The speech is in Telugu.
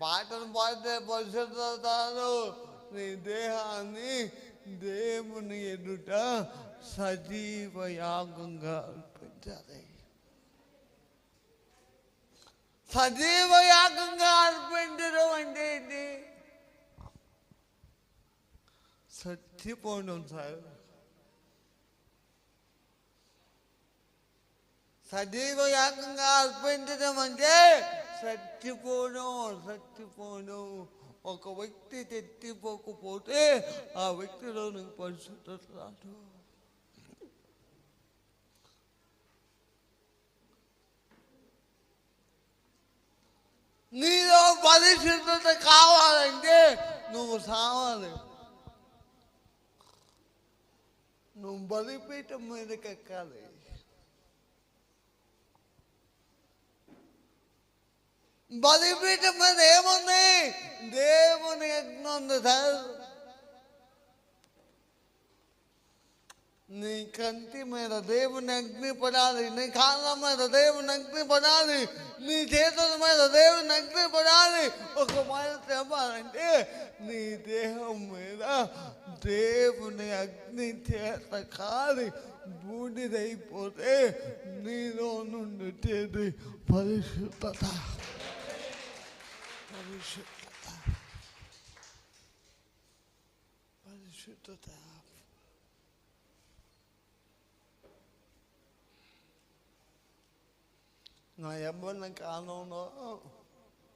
పాటలు పాడితే పరిశుద్ధతాను నీ దేహాన్ని దేవుని ఎదుట సజీవ యాగంగా అర్పించాలి. సజీవ యాగంగా అర్పించడం అంటే ఏంటి? చచ్చిపోవడం సార్. సజీవ యాగంగా అర్పించడం అంటే చచ్చిపోను చచ్చిపోను ఒక వ్యక్తి తెచ్చిపోకపోతే ఆ వ్యక్తిలో నీకు పరిశుద్ధత రాదు. నీలో పరిశుద్ధత కావాలంటే నువ్వు సావాలి. నువ్వు బలిపీఠం మీదకి ఎక్కాలి బలిపీఠం మీద ఏముంది దేవుని యజ్ఞం ఉంది సార్ నీ కంటి మీద దేవుని అగ్ని పడాలి నీ కాళ్ళ మీద దేవుని అగ్ని పడాలి నీ చేతుల మీద దేవుని అగ్ని పడాలి ఒక మాట చెప్పాలంటే నీ దేహం మీద దేవుని అగ్ని చేత కాలి బూడిదైపోతే నీలో నుండి చేది పరిశుద్ధత Hoje. Pode chutar. Não é bom na cara, não.